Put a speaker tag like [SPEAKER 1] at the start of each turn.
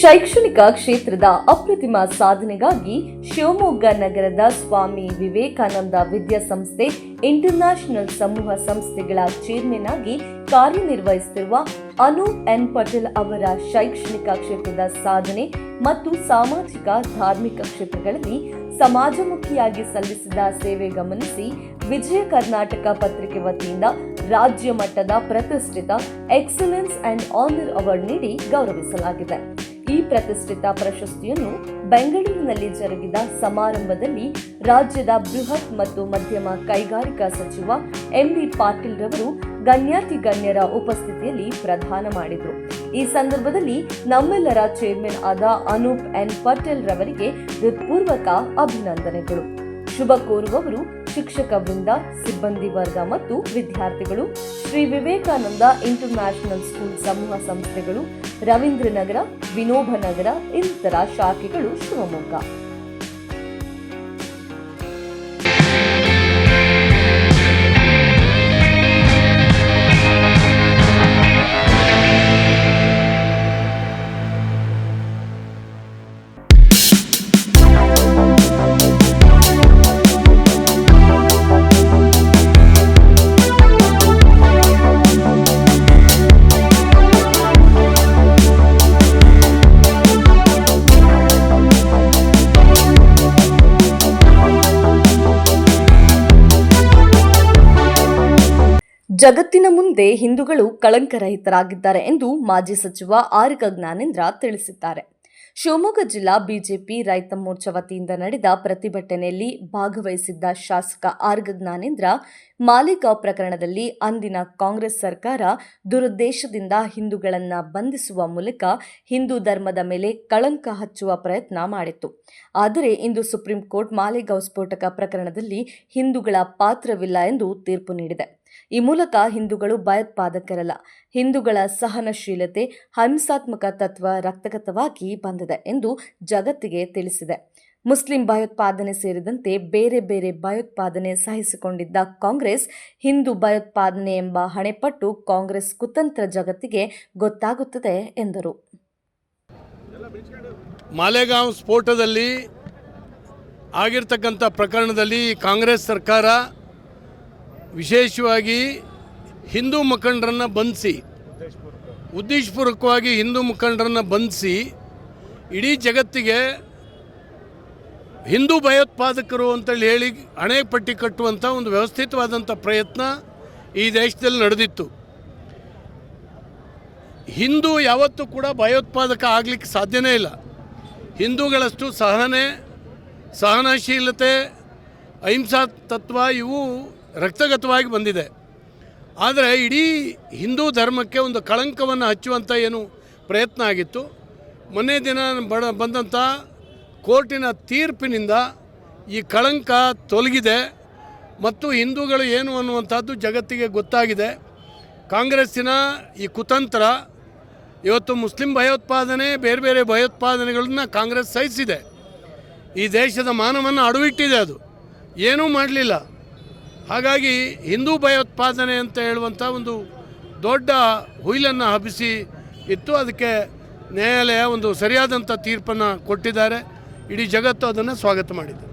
[SPEAKER 1] ಶೈಕ್ಷಣಿಕ ಕ್ಷೇತ್ರದ ಅಪ್ರತಿಮ ಸಾಧನೆಗಾಗಿ ಶಿವಮೊಗ್ಗ ನಗರದ ಸ್ವಾಮಿ ವಿವೇಕಾನಂದ ವಿದ್ಯಾಸಂಸ್ಥೆ ಇಂಟರ್ನ್ಯಾಷನಲ್ ಸಮೂಹ ಸಂಸ್ಥೆಗಳ ಚೇರ್ಮನ್ ಆಗಿ ಕಾರ್ಯನಿರ್ವಹಿಸುತ್ತಿರುವ ಅನೂಪ್ ಎನ್ ಪಟೇಲ್ ಅವರ ಶೈಕ್ಷಣಿಕ ಕ್ಷೇತ್ರದ ಸಾಧನೆ ಮತ್ತು ಸಾಮಾಜಿಕ ಧಾರ್ಮಿಕ ಕ್ಷೇತ್ರಗಳಲ್ಲಿ ಸಮಾಜಮುಖಿಯಾಗಿ ಸಲ್ಲಿಸಿದ ಸೇವೆ ಗಮನಿಸಿ ವಿಜಯ ಕರ್ನಾಟಕ ಪತ್ರಿಕೆ ವತಿಯಿಂದ ರಾಜ್ಯ ಮಟ್ಟದ ಪ್ರತಿಷ್ಠಿತ ಎಕ್ಸಲೆನ್ಸ್ ಅಂಡ್ ಆನರ್ ಅವಾರ್ಡ್ ನೀಡಿ ಗೌರವಿಸಲಾಗಿದೆ. ಈ ಪ್ರತಿಷ್ಠಿತ ಪ್ರಶಸ್ತಿಯನ್ನು ಬೆಂಗಳೂರಿನಲ್ಲಿ ಜರುಗಿದ ಸಮಾರಂಭದಲ್ಲಿ ರಾಜ್ಯದ ಬೃಹತ್ ಮತ್ತು ಮಧ್ಯಮ ಕೈಗಾರಿಕಾ ಸಚಿವ ಎಂಬಿ ಪಾಟೀಲ್ ರವರು ಗಣ್ಯಾತಿ ಗಣ್ಯರ ಉಪಸ್ಥಿತಿಯಲ್ಲಿ ಪ್ರದಾನ ಮಾಡಿದರು. ಈ ಸಂದರ್ಭದಲ್ಲಿ ನಮ್ಮೆಲ್ಲರ ಚೇರ್ಮನ್ ಆದ ಅನೂಪ್ ಎನ್. ಪಟೇಲ್ ರವರಿಗೆ ಹೃತ್ಪೂರ್ವಕ ಅಭಿನಂದನೆಗಳು. ಶುಭ ಕೋರುವವರು ಶಿಕ್ಷಕ ವೃಂದ, ಸಿಬ್ಬಂದಿ ವರ್ಗ ಮತ್ತು ವಿದ್ಯಾರ್ಥಿಗಳು, ಶ್ರೀ ವಿವೇಕಾನಂದ ಇಂಟರ್ನ್ಯಾಷನಲ್ ಸ್ಕೂಲ್ ಸಮೂಹ ಸಂಸ್ಥೆಗಳು, ರವೀಂದ್ರನಗರ ವಿನೋಬ ನಗರ ಇನ್ನಿತರ ಶಾಖೆಗಳು ಶಿವಮೊಗ್ಗ. ಜಗತ್ತಿನ ಮುಂದೆ ಹಿಂದೂಗಳು ಕಳಂಕರಹಿತರಾಗಿದ್ದಾರೆ ಎಂದು ಮಾಜಿ ಸಚಿವ ಆರ್ಗ ಜ್ಞಾನೇಂದ್ರ ತಿಳಿಸಿದ್ದಾರೆ. ಶಿವಮೊಗ್ಗ ಜಿಲ್ಲಾ ಬಿಜೆಪಿ ರೈತ ಮೋರ್ಚಾ ವತಿಯಿಂದ ನಡೆದ ಪ್ರತಿಭಟನೆಯಲ್ಲಿ ಭಾಗವಹಿಸಿದ್ದ ಶಾಸಕ ಆರ್ಗ ಜ್ಞಾನೇಂದ್ರ, ಮಾಲೇಗಾವ್ ಪ್ರಕರಣದಲ್ಲಿ ಅಂದಿನ ಕಾಂಗ್ರೆಸ್ ಸರ್ಕಾರ ದುರುದ್ದೇಶದಿಂದ ಹಿಂದೂಗಳನ್ನು ಬಂಧಿಸುವ ಮೂಲಕ ಹಿಂದೂ ಧರ್ಮದ ಮೇಲೆ ಕಳಂಕ ಹಚ್ಚುವ ಪ್ರಯತ್ನ ಮಾಡಿತ್ತು. ಆದರೆ ಇಂದು ಸುಪ್ರೀಂ ಕೋರ್ಟ್ ಮಾಲಿಗಾಂವ್ ಸ್ಫೋಟಕ ಪ್ರಕರಣದಲ್ಲಿ ಹಿಂದೂಗಳ ಪಾತ್ರವಿಲ್ಲ ಎಂದು ತೀರ್ಪು ನೀಡಿದೆ. ಈ ಮೂಲಕ ಹಿಂದೂಗಳು ಭಯೋತ್ಪಾದಕರಲ್ಲ. ಹಿಂದೂಗಳ ಸಹನಶೀಲತೆ ಹಿಂಸಾತ್ಮಕ ತತ್ವ ರಕ್ತಗತವಾಗಿ ಬಂದಿದೆ ಎಂದು ಜಗತ್ತಿಗೆ ತಿಳಿಸಿದೆ. ಮುಸ್ಲಿಂ ಭಯೋತ್ಪಾದನೆ ಸೇರಿದಂತೆ ಬೇರೆ ಬೇರೆ ಭಯೋತ್ಪಾದನೆ ಸಹಿಸಿಕೊಂಡಿದ್ದ ಕಾಂಗ್ರೆಸ್, ಹಿಂದೂ ಭಯೋತ್ಪಾದನೆ ಎಂಬ ಹಣೆಪಟ್ಟು ಕಾಂಗ್ರೆಸ್ ಕುತಂತ್ರ ಜಗತ್ತಿಗೆ ಗೊತ್ತಾಗುತ್ತದೆ ಎಂದರು.
[SPEAKER 2] ಮಾಲೆಗಾಂವ್ ಸ್ಫೋಟದಲ್ಲಿ ಆಗಿರ್ತಕ್ಕಂಥ ಪ್ರಕರಣದಲ್ಲಿ ಕಾಂಗ್ರೆಸ್ ಸರ್ಕಾರ ವಿಶೇಷವಾಗಿ ಹಿಂದೂ ಮುಖಂಡರನ್ನು ಬಂಧಿಸಿ, ಉದ್ದೇಶಪೂರ್ವಕವಾಗಿ ಹಿಂದೂ ಮುಖಂಡರನ್ನು ಬಂಧಿಸಿ, ಇಡೀ ಜಗತ್ತಿಗೆ ಹಿಂದೂ ಭಯೋತ್ಪಾದಕರು ಅಂತೇಳಿ ಹೇಳಿ ಹಣೆ ಪಟ್ಟಿ ಕಟ್ಟುವಂಥ ಒಂದು ವ್ಯವಸ್ಥಿತವಾದಂಥ ಪ್ರಯತ್ನ ಈ ದೇಶದಲ್ಲಿ ನಡೆದಿತ್ತು. ಹಿಂದೂ ಯಾವತ್ತೂ ಕೂಡ ಭಯೋತ್ಪಾದಕ ಆಗಲಿಕ್ಕೆ ಸಾಧ್ಯನೇ ಇಲ್ಲ. ಹಿಂದೂಗಳಷ್ಟು ಸಹನೆ, ಸಹನಶೀಲತೆ ಅಹಿಂಸಾ ತತ್ವ ಇವು ರಕ್ತಗತವಾಗಿ ಬಂದಿದೆ. ಆದರೆ ಇಡೀ ಹಿಂದೂ ಧರ್ಮಕ್ಕೆ ಒಂದು ಕಳಂಕವನ್ನು ಹಚ್ಚುವಂಥ ಏನು ಪ್ರಯತ್ನ ಆಗಿತ್ತು. ಮೊನ್ನೆ ದಿನ ಬಡ ಬಂದಂಥ ಕೋರ್ಟಿನ ತೀರ್ಪಿನಿಂದ ಈ ಕಳಂಕ ತೊಲಗಿದೆ. ಮತ್ತು ಹಿಂದೂಗಳು ಏನು ಅನ್ನುವಂಥದ್ದು ಜಗತ್ತಿಗೆ ಗೊತ್ತಾಗಿದೆ. ಕಾಂಗ್ರೆಸ್ಸಿನ ಈ ಕುತಂತ್ರ ಇವತ್ತು ಮುಸ್ಲಿಂ ಭಯೋತ್ಪಾದನೆ, ಬೇರೆ ಬೇರೆ ಭಯೋತ್ಪಾದನೆಗಳನ್ನ ಕಾಂಗ್ರೆಸ್ ಸಹಿಸಿದೆ. ಈ ದೇಶದ ಮಾನವನ್ನು ಅಡವಿಟ್ಟಿದೆ ಅದು. ಏನೂ ಮಾಡಲಿಲ್ಲ. ಹಾಗಾಗಿ ಹಿಂದೂ ಭಯೋತ್ಪಾದನೆ ಅಂತ ಹೇಳುವಂಥ ಒಂದು ದೊಡ್ಡ ಹುಯಿಲನ್ನು ಹಬ್ಬಿಸಿ ಇತ್ತು. ಅದಕ್ಕೆ ನ್ಯಾಯಾಲಯ ಒಂದು ಸರಿಯಾದಂಥ ತೀರ್ಪನ್ನು ಕೊಟ್ಟಿದ್ದಾರೆ. ಇಡೀ ಜಗತ್ತು ಅದನ್ನು ಸ್ವಾಗತ ಮಾಡಿದೆ.